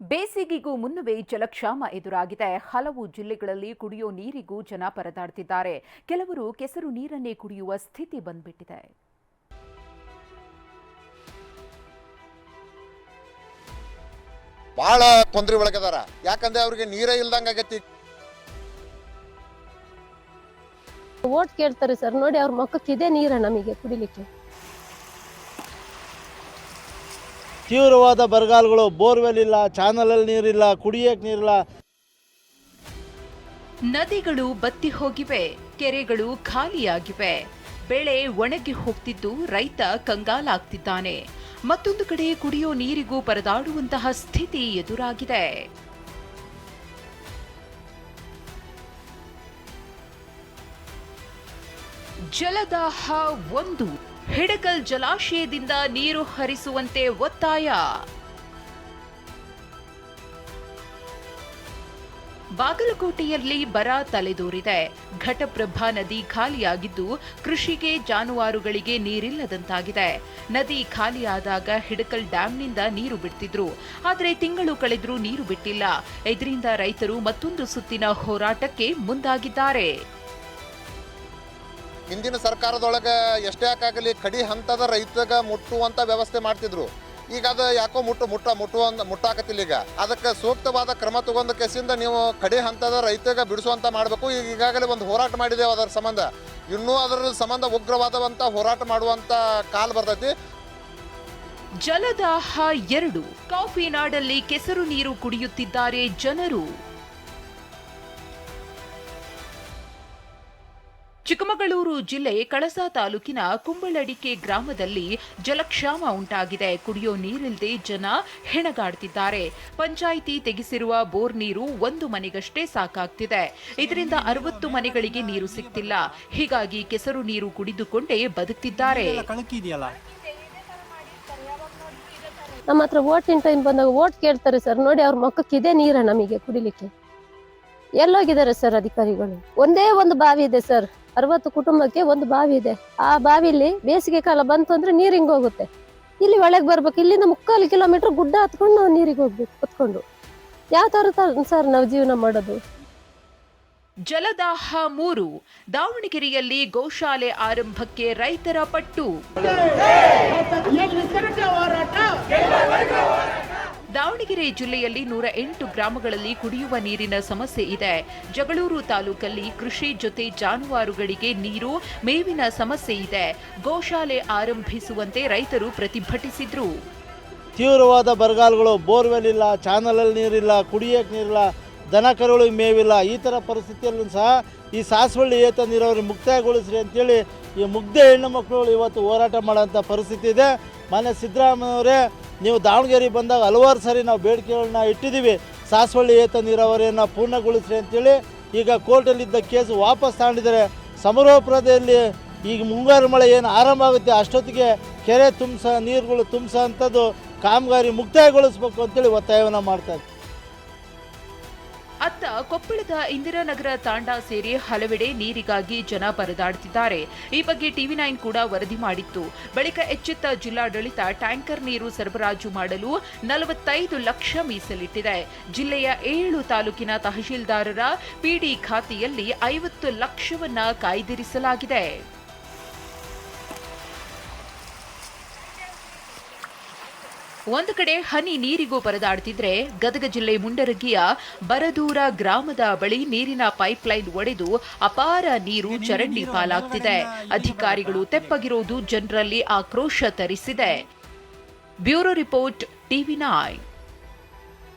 ಬೇಸಿಗೆಗೂ ಮುನ್ನವೇ ಜಲಕ್ಷಾಮ ಎದುರಾಗಿದೆ. ಹಲವು ಜಿಲ್ಲೆಗಳಲ್ಲಿ ಕುಡಿಯೋ ನೀರಿಗೂ ಜನ ಪರದಾಡ್ತಿದ್ದಾರೆ. ಕೆಲವರು ಕೆಸರು ನೀರನ್ನೇ ಕುಡಿಯುವ ಸ್ಥಿತಿ ಬಂದ್ಬಿಟ್ಟಿದೆ. ಬಹಳ ತೊಂದರೆ ಒಳಗದಾರ. ಯಾಕಂದ್ರೆ ಅವ್ರಿಗೆ ನೀರೇ ಇಲ್ದಂಗ ಆಗೈತಿ. ಓಟ್ ಕೇಳ್ತಾರೆ ಸರ್. ನೋಡಿ ಅವ್ರ ಮಕ್ಕಕ್ಕೆ ಇದೆ ನೀರ ನಮಗೆ ಕುಡಿಲಿಕ್ಕೆ. ತೀವ್ರವಾದ ಬರಗಾಲಗಳು, ಬೋರ್ವೆಲ್ ಇಲ್ಲ, ಚಾನಲಲ್ಲಿ ನೀರಿಲ್ಲ, ಕುಡಿಯಕ್ಕೆ ನೀರಿಲ್ಲ. ನದಿಗಳು ಬತ್ತಿ ಹೋಗಿವೆ, ಕೆರೆಗಳು ಖಾಲಿಯಾಗಿವೆ. ಬೆಳೆ ಒಣಗಿ ಹೋಗ್ತಿದ್ದು, ರೈತ ಕಂಗಾಲಾಗ್ತಿದ್ದಾನೆ. ಮತ್ತೊಂದು ಕಡೆ ಕುಡಿಯೋ ನೀರಿಗೂ ಪರದಾಡುವಂತಹ ಸ್ಥಿತಿ ಎದುರಾಗಿದೆ. ಜಲದಾಹ ಒಂದು. ಹಿಡಕಲ್ ಜಲಾಶಯದಿಂದ ನೀರು ಹರಿಸುವಂತೆ ಒತ್ತಾಯ. ಬಾಗಲಕೋಟೆಯಲ್ಲಿ ಬರ ತಲೆದೋರಿದೆ. ಘಟಪ್ರಭಾ ನದಿ ಖಾಲಿಯಾಗಿದ್ದು ಕೃಷಿಗೆ ಜಾನುವಾರುಗಳಿಗೆ ನೀರಿಲ್ಲದಂತಾಗಿದೆ. ನದಿ ಖಾಲಿಯಾದಾಗ ಹಿಡಕಲ್ ಡ್ಯಾಂನಿಂದ ನೀರು ಬಿಡ್ತಿದ್ರು. ಆದರೆ ತಿಂಗಳು ಕಳೆದರೂ ನೀರು ಬಿಟ್ಟಿಲ್ಲ. ಇದರಿಂದ ರೈತರು ಮತ್ತೊಂದು ಸುತ್ತಿನ ಹೋರಾಟಕ್ಕೆ ಮುಂದಾಗಿದ್ದಾರೆ. ಹಿಂದಿನ ಸರ್ಕಾರದೊಳಗೆ ಎಷ್ಟೇ ಯಾಕಾಗಲಿ ಕಡಿ ಹಂತದ ರೈತಗ ಮುಟ್ಟುವಂಥ ವ್ಯವಸ್ಥೆ ಮಾಡ್ತಿದ್ರು. ಈಗ ಅದು ಯಾಕೋ ಮುಟ್ಟು, ಮುಟ್ಟ ಮುಟ್ಟುವ ಮುಟ್ಟಾಕತ್ತಿಲ್ಲ ಈಗ. ಅದಕ್ಕೆ ಸೂಕ್ತವಾದ ಕ್ರಮ ತಗೊಂಡ ಕೆಸಿಂದ ನೀವು ಕಡಿ ಹಂತದ ರೈತಗ ಬಿಡಿಸುವಂತ ಮಾಡಬೇಕು. ಈಗ ಈಗಾಗಲೇ ಒಂದು ಹೋರಾಟ ಮಾಡಿದೆವು ಅದರ ಸಂಬಂಧ. ಇನ್ನೂ ಅದರ ಸಂಬಂಧ ಉಗ್ರವಾದವಂತ ಹೋರಾಟ ಮಾಡುವಂತ ಕಾಲ ಬರ್ತೈತಿ. ಜಲದಾಹ ಎರಡು. ಕಾಫಿ ನಾಡಲ್ಲಿ ಕೆಸರು ನೀರು ಕುಡಿಯುತ್ತಿದ್ದಾರೆ ಜನರು. ಚಿಕ್ಕಮಗಳೂರು ಜಿಲ್ಲೆ ಕಳಸಾ ತಾಲೂಕಿನ ಕುಂಬಳಡಿಕೆ ಗ್ರಾಮದಲ್ಲಿ ಜಲಕ್ಷಾಮ ಉಂಟಾಗಿದೆ. ಕುಡಿಯೋ ನೀರಿಲ್ಲದೆ ಜನ ಹೆಣಗಾಡ್ತಿದ್ದಾರೆ. ಪಂಚಾಯಿತಿ ತೆಗೆಸಿರುವ ಬೋರ್ ನೀರು ಒಂದು ಮನೆಗಷ್ಟೇ ಸಾಕಾಗ್ತಿದೆ. ಇದರಿಂದ ಅರವತ್ತು ಮನೆಗಳಿಗೆ ನೀರು ಸಿಗ್ತಿಲ್ಲ. ಹೀಗಾಗಿ ಕೆಸರು ನೀರು ಕುಡಿದುಕೊಂಡೇ ಬದುಕ್ತಿದ್ದಾರೆ. ನಮ್ಮ ಹತ್ರ ಓಟಿನ ಟೈಮ್ ಬಂದಾಗ ಓಟ್ ಕೇಳ್ತಾರೆ ಸರ್ ನೋಡಿ ಅವ್ರ ಮಕ್ಕಕ್ಕೆ ಇದೆ ನೀರ ನಮಗೆ ಕುಡಿಲಿಕ್ಕೆ. ಎಲ್ಲೋಗಿದ್ದಾರೆ ಸರ್ ಅಧಿಕಾರಿಗಳು. ಒಂದೇ ಒಂದು ಬಾವಿ ಇದೆ ಸರ್ ಅರವತ್ತು ಕುಟುಂಬಕ್ಕೆ ಒಂದು ಬಾವಿ ಇದೆ ಆ ಬಾವಿಲಿ ಬೇಸಿಗೆ ಕಾಲ ಬಂತು ಅಂದ್ರೆ ನೀರು ಹಿಂಗ್ ಹೋಗುತ್ತೆ ಇಲ್ಲಿ ಒಳಗೆ ಬರ್ಬೇಕು ಇಲ್ಲಿಂದ ಮುಕ್ಕಾಲು ಕಿಲೋಮೀಟರ್ ಗುಡ್ಡ ಹತ್ಕೊಂಡು ನಾವು ನೀರಿಗೆ ಹೋಗ್ಬೇಕು ಕುತ್ಕೊಂಡು ಯಾವ ತರ ಸರ್ ನಾವು ಜೀವನ ಮಾಡೋದು ಜಲದಾಹ ಮೂರು ದಾವಣಗೆರೆಯಲ್ಲಿ ಗೋಶಾಲೆ ಆರಂಭಕ್ಕೆ ರೈತರ ಪಟ್ಟು ದಾವಣಗೆರೆ ಜಿಲ್ಲೆಯಲ್ಲಿ ನೂರ ಎಂಟು ಗ್ರಾಮಗಳಲ್ಲಿ ಕುಡಿಯುವ ನೀರಿನ ಸಮಸ್ಯೆ ಇದೆ. ಜಗಳೂರು ತಾಲೂಕಲ್ಲಿ ಕೃಷಿ ಜೊತೆ ಜಾನುವಾರುಗಳಿಗೆ ನೀರು, ಮೇವಿನ ಸಮಸ್ಯೆ ಇದೆ. ಗೋಶಾಲೆ ಆರಂಭಿಸುವಂತೆ ರೈತರು ಪ್ರತಿಭಟಿಸಿದ್ರು. ತೀವ್ರವಾದ ಬರಗಾಲಗಳು, ಬೋರ್ವೆಲ್ ಇಲ್ಲ, ಚಾನಲಲ್ಲಿ ನೀರಿಲ್ಲ, ಕುಡಿಯಕ್ಕೆ ನೀರಿಲ್ಲ, ದನ ಕರುಗಳಿಗೆ ಮೇವಿಲ್ಲ, ಈ ಥರ ಪರಿಸ್ಥಿತಿಯಲ್ಲೂ ಸಹ ಈ ಸಾಸವಳ್ಳಿ ಏತ ನೀರಾವರಿ ಮುಕ್ತಾಯಗೊಳಿಸ್ರಿ ಅಂತೇಳಿ ಈ ಮುಗ್ಧ ಹೆಣ್ಣು ಮಕ್ಕಳು ಇವತ್ತು ಹೋರಾಟ ಮಾಡೋಂಥ ಪರಿಸ್ಥಿತಿ ಇದೆ. ಮಾನ್ಯ ಸಿದ್ದರಾಮಯ್ಯವರೇ ನೀವು ದಾವಣಗೆರೆ ಬಂದಾಗ ಹಲವಾರು ಸಾರಿ ನಾವು ಬೇಡಿಕೆಗಳನ್ನ ಇಟ್ಟಿದ್ದೀವಿ. ಸಾಸವಳ್ಳಿ ಏತ ನೀರಾವರಿಯನ್ನು ಪೂರ್ಣಗೊಳಿಸ್ರಿ ಅಂತೇಳಿ ಈಗ ಕೋರ್ಟಲ್ಲಿದ್ದ ಕೇಸು ವಾಪಸ್ ತಗೊಂಡಿದ್ದಾರೆ. ಸಮರೋಪುರದಲ್ಲಿ ಈಗ ಮುಂಗಾರು ಮಳೆ ಏನು ಆರಂಭ ಆಗುತ್ತೆ ಅಷ್ಟೊತ್ತಿಗೆ ಕೆರೆ ತುಂಬಿಸ ನೀರುಗಳು ತುಂಬಿಸ ಅಂಥದ್ದು ಕಾಮಗಾರಿ ಮುಕ್ತಾಯಗೊಳಿಸ್ಬೇಕು ಅಂತೇಳಿ ಒತ್ತಾಯವನ್ನು ಮಾಡ್ತಾ ಇದ್ದೀವಿ ಅತ್ತ ಕೊಪ್ಪಳದ ಇಂದಿರಾನಗರ ತಾಂಡ ಸೇರಿ ಹಲವೆಡೆ ನೀರಿಗಾಗಿ ಜನ ಪರದಾಡುತ್ತಿದ್ದಾರೆ. ಈ ಬಗ್ಗೆ ಟಿವಿ ನೈನ್ ಕೂಡ ವರದಿ ಮಾಡಿತ್ತು. ಬಳಿಕ ಎಚ್ಚೆತ್ತ ಜಿಲ್ಲಾಡಳಿತ ಟ್ಯಾಂಕರ್ ನೀರು ಸರಬರಾಜು ಮಾಡಲು ನಲವತ್ತೈದು ಲಕ್ಷ ಮೀಸಲಿಟ್ಟಿದೆ. ಜಿಲ್ಲೆಯ ಏಳು ತಾಲೂಕಿನ ತಹಶೀಲ್ದಾರರ ಪಿಡಿ ಖಾತೆಯಲ್ಲಿ ಐವತ್ತು ಲಕ್ಷವನ್ನ ಕಾಯ್ದಿರಿಸಲಾಗಿದೆ. ಒಂದು ಕಡೆ ಹನಿ ನೀರಿಗೂ ಪರದಾಡ್ತಿದ್ರೆ ಗದಗ ಜಿಲ್ಲೆ ಮುಂಡರಗಿಯ ಬರದೂರ ಗ್ರಾಮದ ಬಳಿ ನೀರಿನ ಪೈಪ್ಲೈನ್ ಒಡೆದು ಅಪಾರ ನೀರು ಚರಂಡಿ ಪಾಲಾಗ್ತಿದೆ. ಅಧಿಕಾರಿಗಳು ತೆಪ್ಪಗಿರೋದು ಜನರಲ್ಲಿ ಆಕ್ರೋಶ ತರಿಸಿದೆ. Bureau report TV nine